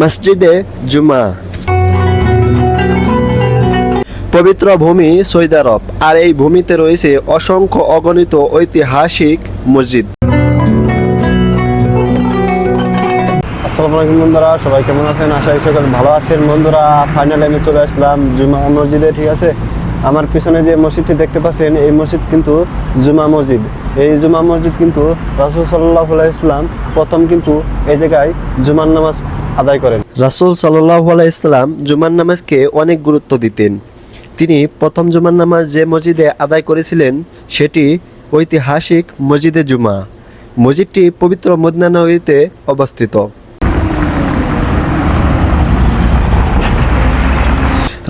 মসজিদে জুমা। পবিত্র ভূমি সৌদি আরব আর এই ভূমিতে রয়েছে অসংখ্য অগণিত ঐতিহাসিক মসজিদ। আসসালামু আলাইকুম বন্ধুরা, সবাই কেমন আছেন? আশা করি সকলে ভালো আছেন। বন্ধুরা ফাইনাল আমি চলে আসলাম জুমা মসজিদে, ঠিক আছে? আমার পিছনে যে মসজিদটি দেখতে পাচ্ছেন, এই মসজিদ কিন্তু জুমা মসজিদ। এই জুমা মসজিদ কিন্তু রাসুল সাল্লাহ ইসলাম প্রথম কিন্তু এই জায়গায় জুমার নামাজ আদায় করেন। রাসুল সাল্লাহ জুমার নামাজকে অনেক গুরুত্ব দিতেন। তিনি প্রথম জুমার নামাজ যে মসজিদে আদায় করেছিলেন, সেটি ঐতিহাসিক মসজিদে জুমা। মসজিদটি পবিত্র মদিনা নগরীতে অবস্থিত।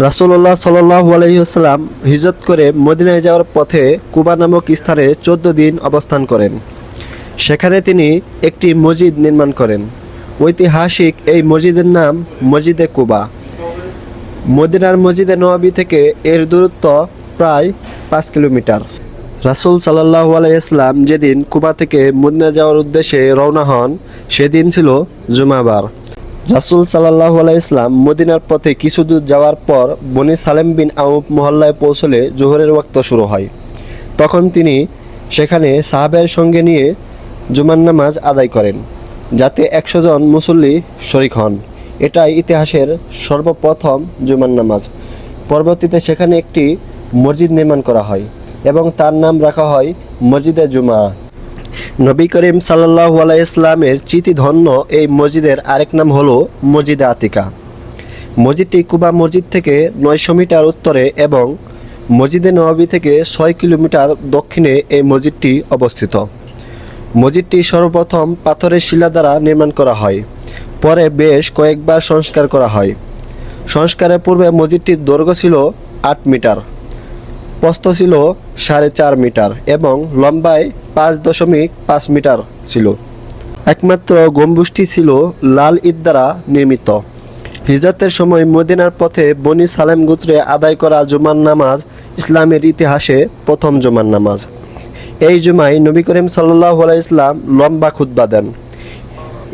রাসুল্লাহ সাল্লাহ আলহিহাস্লাম হিজরত করে মদিনায় যাওয়ার পথে কুবা নামক স্থানে চোদ্দ দিন অবস্থান করেন। সেখানে তিনি একটি মসজিদ নির্মাণ করেন। ঐতিহাসিক এই মসজিদের নাম মসজিদে কুবা। মদিনার মসজিদে নওয়াবি থেকে এর দূরত্ব প্রায় পাঁচ কিলোমিটার। রাসুল সাল্লাহ আলাইসলাম যেদিন কুবা থেকে মদিনা যাওয়ার উদ্দেশ্যে রওনা হন, সেদিন ছিল জুমাবার। রাসুল সাল্লাহ আলাইসলাম মদিনার পথে কিছু দূর যাওয়ার পর বনি সালেম বিন আউফ মহল্লায় পৌঁছলে জোহরের ওয়াক্ত শুরু হয়। তখন তিনি সেখানে সাহাবের সঙ্গে নিয়ে জুমার নামাজ আদায় করেন। যাতে একশো জন মুসল্লি শরিক হন। এটাই ইতিহাসের সর্বপ্রথম জুমার নামাজ। পরবর্তীতে সেখানে একটি মসজিদ নির্মাণ করা হয় এবং তার নাম রাখা হয় মসজিদে জুমা। নবী করিম সাল্লাহ ইসলামের চিতিধন্য এই মসজিদের আরেক নাম হলো মসজিদে আতিকা। মসজিদটি কুবা মসজিদ থেকে নয়শো মিটার উত্তরে এবং মসজিদে নবাবী থেকে ছয় কিলোমিটার দক্ষিণে এই মসজিদটি অবস্থিত। মসজিদটি সর্বপ্রথম পাথরের শিলা দ্বারা নির্মাণ করা হয়। পরে বেশ কয়েকবার সংস্কার করা হয়। সংস্কারের পূর্বে মসজিদটির দৈর্ঘ্য ছিল আট মিটার, প্রস্থ ছিল সাড়ে চার মিটার এবং লম্বায় পাঁচ দশমিক পাঁচ মিটার ছিল। একমাত্র গম্বুজটি ছিল লাল ঈদ দ্বারা নির্মিত। হিজরতের সময় মদিনার পথে বনি সালেম গোত্রে আদায় করা জুমার নামাজ ইসলামের ইতিহাসে প্রথম জুমার নামাজ। এই জুমায় নবী করিম সাল্লাহ ইসলাম লম্বা খুতবা দেন।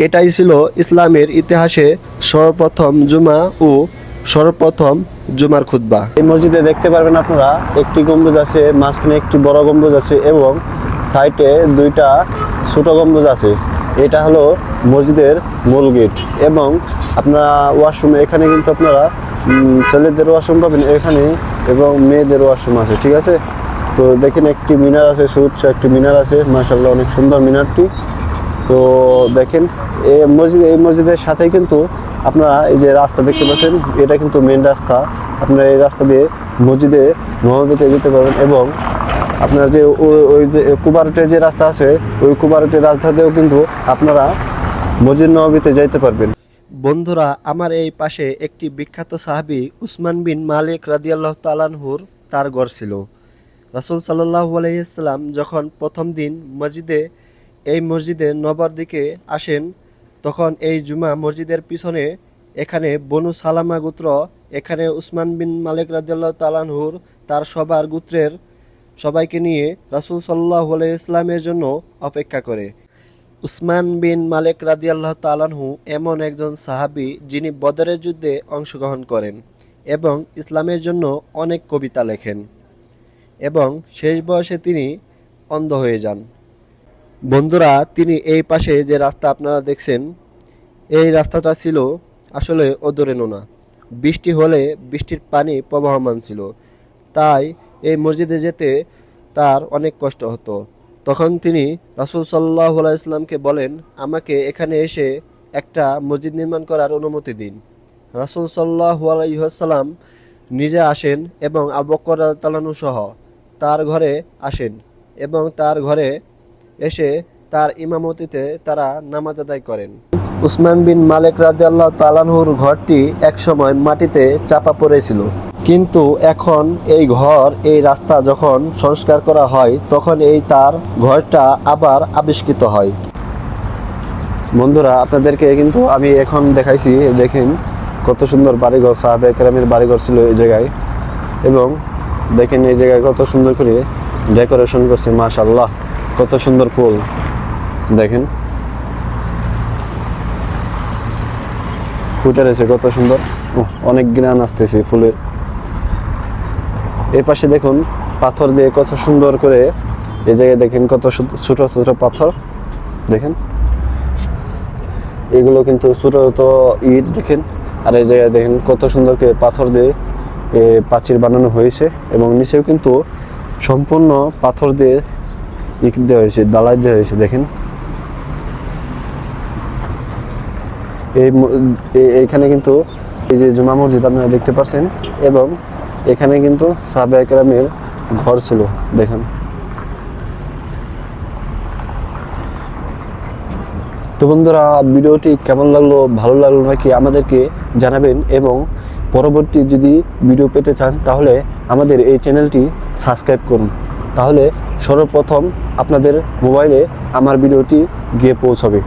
এটাই ছিল ইসলামের ইতিহাসে সর্বপ্রথম জুমা ও সর্বপ্রথম জুমার খুতবা। এই মসজিদে দেখতে পারবেন আপনারা, একটি গম্বুজ আছে, মাঝখানে একটি বড় গম্বুজ আছে এবং সাইটে দুইটা ছোট গম্বুজ আছে। এটা হলো মসজিদের মূল গেট এবং আপনারা ওয়াশরুম, এখানে কিন্তু আপনারা ছেলেদের ওয়াশরুম পাবেন এখানে এবং মেয়েদের ওয়াশরুম আছে, ঠিক আছে? তো দেখেন একটি মিনার আছে, সুউচ্চ একটি মিনার আছে মাসাল্লাহ অনেক সুন্দর মিনারটি। তো দেখেন, এই মসজিদ, এই মসজিদের সাথেই কিন্তু আপনারা এই যে রাস্তা দেখতে পাচ্ছেন, এটা কিন্তু মেন রাস্তা। আপনারা এই রাস্তা দিয়ে মসজিদে নবাবিতে যেতে পারবেন এবং আপনার যে ওই- যে কুবারুটের যে রাস্তা আছে, ওই কুবারুটের রাস্তা দিয়েও কিন্তু আপনারা মসজিদ নবাবিতে যাইতে পারবেন। বন্ধুরা, আমার এই পাশে একটি বিখ্যাত সাহাবি উসমান বিন মালিক রাদিয়াল্লাহ তালানহুর তার ঘর ছিল। রাসুল সাল্লাহ আলাইসাল্লাম যখন প্রথম দিন মসজিদে, এই মসজিদে নবার দিকে আসেন, তখন এই জুমা মসজিদের পিছনে এখানে বনু সালামা গোত্র, এখানে উসমান বিন মালিক রাদিয়াল্লাহ তালানহুর তার সবার গোত্রের সবাইকে নিয়ে রাসুল সাল্লাহ ইসলামের জন্য অপেক্ষা করে। উসমান বিন মালিক রাদিয়াল্লাহ তালানহু এমন একজন সাহাবি যিনি বদরের যুদ্ধে অংশগ্রহণ করেন এবং ইসলামের জন্য অনেক কবিতা লেখেন। এবং শেষ বয়সে তিনি অন্ধ হয়ে যান। বন্ধুরা, তিনি এই পাশে যে রাস্তা আপনারা দেখছেন, এই রাস্তাটা ছিল আসলে অদূরে নোনা বৃষ্টি হলে বৃষ্টির পানি প্রবাহমান ছিল। তাই এই মসজিদে যেতে তার অনেক কষ্ট হতো। তখন তিনি রাসুল সাল্লাহ ইসলামকে বলেন, আমাকে এখানে এসে একটা মসজিদ নির্মাণ করার অনুমতি দিন। রাসুল সাল্লাহ আলাইসাল্লাম নিজে আসেন এবং আবকর তালানু সহ তার ঘরে আসেন এবং তার ঘরে এসে তার ইমামতিতে তারা নামাজ আদায় করেন। উসমান বিন মালিক রাজিয়াল্লাহ তালানহুর ঘরটি একসময় মাটিতে চাপা পড়েছিল। কিন্তু এখন এই ঘর, এই রাস্তা যখন সংস্কার করা হয়, তখন এই তার ঘরটা আবার আবিষ্কৃত হয়। বন্ধুরা, আপনাদেরকে কিন্তু আমি এখন দেখাইছি, দেখেন কত সুন্দর বাড়িঘর সাহাবে কেরামের বাড়িঘর ছিল এই জায়গায়। এবং দেখেন এই জায়গায় কত সুন্দর করে ডেকোরেশন করছে মাশাল্লাহ কত সুন্দর ফুল। দেখেন। ফুটে রয়েছে কত সুন্দর। অনেক গ্রান আসতেছে ফুলের। এই পাশে দেখুন পাথর দিয়ে কত সুন্দর করে এই জায়গায় দেখেন কত ছোট ছোট পাথর। দেখেন। এগুলো কিন্তু ছোট ছোট ইট দেখেন। আর এই জায়গায় দেখেন কত সুন্দর করে পাথর দিয়ে এ, প্রাচীর বানানো হয়েছে এবং নিচেও কিন্তু সম্পূর্ণ পাথর দিয়ে ইট দেওয়া হয়েছে দালাই দেওয়া হয়েছে, দেখেন। এই ম- এ- এইখানে কিন্তু এই যে জুমা মসজিদ আপনারা দেখতে পাচ্ছেন এবং এখানে কিন্তু সাহাবা একরামের ঘর ছিল, দেখেন। তো বন্ধুরা, ভিডিওটি কেমন লাগল, ভালো লাগল নাকি আমাদেরকে জানাবেন, এবং পরবর্তী যদি ভিডিও পেতে চান, তাহলে আমাদের এই চ্যানেলটি সাবস্ক্রাইব করুন। তাহলে সর্বপ্রথম আপনাদের মোবাইলে আমার ভিডিওটি গিয়ে পৌঁছবে।